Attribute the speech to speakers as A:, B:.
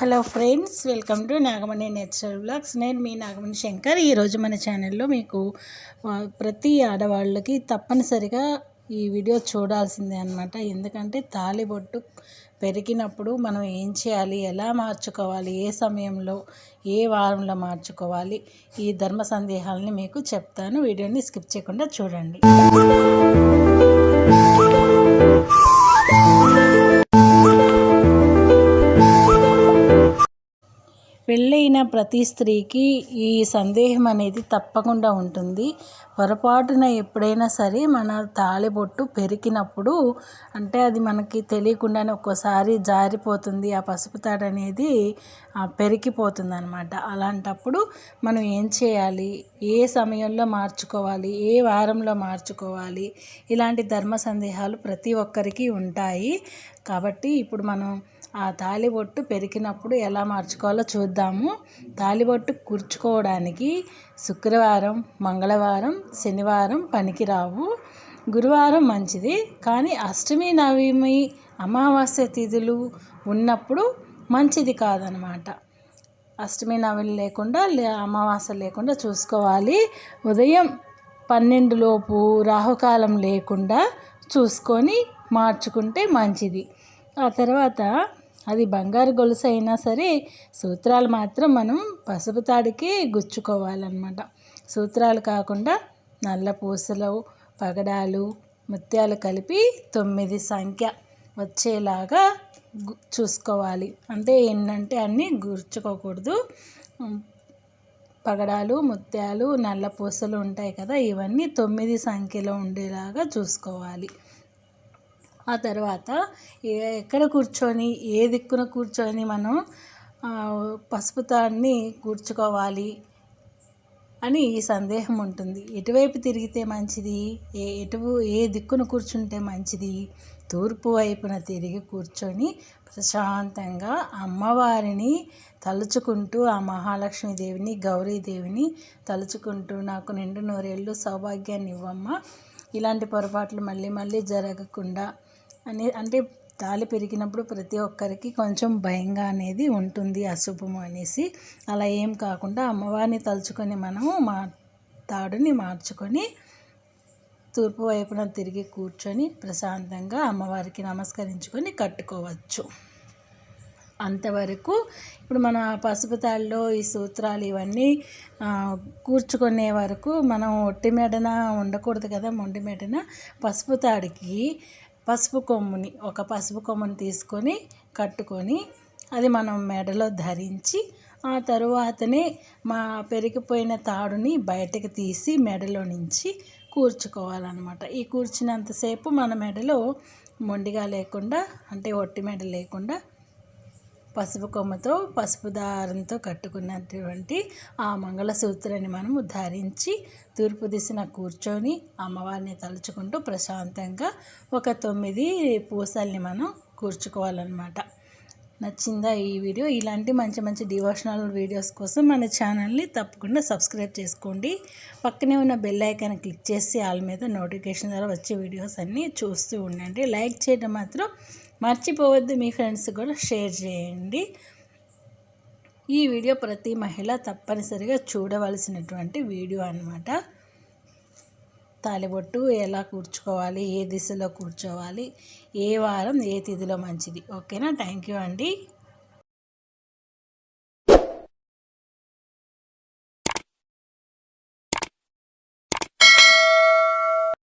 A: Hello friends welcome to Nagamani natural blogs నేను మీ నాగమణి శంకర్. ఈరోజు మన ఛానల్లో మీకు ప్రతి ఆడవాళ్ళకి తప్పనిసరిగా ఈ వీడియో చూడాల్సిందే అనమాట ఎందుకంటే తాళిబొట్టు పెరిగినప్పుడు మనం ఏం చేయాలి ఎలా మార్చుకోవాలి ఏ సమయంలో ఏ వారంలో మార్చుకోవాలి ఈ ధర్మ సందేహాలని మీకు చెప్తాను. వీడియోని స్కిప్ చేయకుండా చూడండి. పెళ్ళైన ప్రతి స్త్రీకి ఈ సందేహం అనేది తప్పకుండా ఉంటుంది. పొరపాటున ఎప్పుడైనా సరే మన తాళిబొట్టు పెరికినప్పుడు అంటే అది మనకి తెలియకుండానే ఒక్కోసారి జారిపోతుంది ఆ పసుపు తాడు అనేది ఆ, పెరిగిపోతుంది అనమాట అలాంటప్పుడు మనం ఏం చేయాలి? ఏ సమయంలో మార్చుకోవాలి? ఏ వారంలో మార్చుకోవాలి? ఇలాంటి ధర్మ సందేహాలు ప్రతి ఒక్కరికి ఉంటాయి. కాబట్టి ఇప్పుడు మనం ఆ తాళిబొట్టు పెరికినప్పుడు ఎలా మార్చుకోవాలో చూద్దాం. చూద్దాము. తాళిబొట్టు కూర్చుకోవడానికి శుక్రవారం మంగళవారం శనివారం పనికిరావు. గురువారం మంచిది. కానీ అష్టమి నవమి అమావాస్య తిథులు ఉన్నప్పుడు మంచిది కాదనమాట. అష్టమి నవమి లేకుండా లే- అమావాస్య లేకుండా చూసుకోవాలి. ఉదయం పన్నెండు లోపు రాహుకాలం లేకుండా చూసుకొని మార్చుకుంటే మంచిది. ఆ తర్వాత అది బంగారు గొలుసు అయినా సరే సూత్రాలు మాత్రం మనం పసుపు తాడికి గుచ్చుకోవాలన్నమాట. సూత్రాలు కాకుండా నల్ల పూసలు పగడాలు ముత్యాలు కలిపి తొమ్మిది సంఖ్య వచ్చేలాగా చూసుకోవాలి. అంటే ఏంటంటే అన్నీ గుర్చుకోకూడదు. పగడాలు ముత్యాలు నల్ల పూసలు ఉంటాయి కదా ఇవన్నీ తొమ్మిది సంఖ్యలో ఉండేలాగా చూసుకోవాలి. ఆ తర్వాత ఎక్కడ కూర్చొని ఏ దిక్కున కూర్చొని మనం పసుపుతాన్ని పసుపు తాడిని కూర్చుకోవాలి అని ఈ సందేహం ఉంటుంది. ఎటువైపు తిరిగితే మంచిది? ఏ ఎటు ఏ దిక్కున కూర్చుంటే మంచిది? తూర్పు వైపున తిరిగి కూర్చొని ప్రశాంతంగా అమ్మవారిని తలుచుకుంటూ ఆ మహాలక్ష్మీదేవిని గౌరీదేవిని తలుచుకుంటూ నాకు నిండు నూరేళ్ళు సౌభాగ్యాన్ని ఇవ్వమ్మ. ఇలాంటి పొరపాట్లు మళ్ళీ మళ్ళీ జరగకుండా అనే అంటే తాళి పెరిగినప్పుడు ప్రతి ఒక్కరికి కొంచెం భయంగా అనేది ఉంటుంది అశుభము అనేసి. అలా ఏం కాకుండా అమ్మవారిని తలుచుకొని మనము మా తాడుని మార్చుకొని తూర్పు వైపున తిరిగి కూర్చొని ప్రశాంతంగా అమ్మవారికి నమస్కరించుకొని కట్టుకోవచ్చు. అంతవరకు ఇప్పుడు మన పసుపు తాళ్ళలో ఈ సూత్రాలు ఇవన్నీ కూర్చుకునే వరకు మనం ఒట్టి మెడన ఉండకూడదు కదా మొండి మెడన. పసుపు తాడికి పసుపు కొమ్ముని ఒక పసుపు కొమ్ముని తీసుకొని కట్టుకొని అది మనం మెడలో ధరించి ఆ తరువాతనే మా పెరిగిపోయిన తాడుని బయటకు తీసి మెడలో నుంచి కూర్చుకోవాలన్నమాట. ఈ కూర్చున్నంతసేపు మన మెడలో మొండిగా లేకుండా అంటే ఒట్టి మెడ లేకుండా పసుపు కొమ్మతో పసుపు దారంతో కట్టుకున్నటువంటి ఆ మంగళసూత్రాన్ని మనము ధరించి తూర్పు దిశన కూర్చొని అమ్మవారిని తలుచుకుంటూ ప్రశాంతంగా ఒక తొమ్మిది పూసల్ని మనం కూర్చుకోవాలన్నమాట. నచ్చిందా ఈ వీడియో? ఇలాంటి మంచి మంచి డివోషనల్ వీడియోస్ కోసం మన ఛానల్ని తప్పకుండా సబ్స్క్రైబ్ చేసుకోండి. పక్కనే ఉన్న బెల్ ఐకాన్ క్లిక్ చేసి వాళ్ళ మీద నోటిఫికేషన్ ద్వారా వచ్చే వీడియోస్ అన్నీ చూస్తూ ఉండండి. లైక్ చేయడం మాత్రం మర్చిపోవద్దు మీ ఫ్రెండ్స్ కూడా షేర్ చేయండి. ఈ వీడియో ప్రతి మహిళ తప్పనిసరిగా చూడవలసినటువంటి వీడియో అన్నమాట. తాలిబొట్టు ఎలా కూర్చుకోవాలి ఏ దిశలో కూర్చోవాలి ఏ వారం ఏ తిథిలో మంచిది. ఓకేనా? థ్యాంక్ యూ అండి.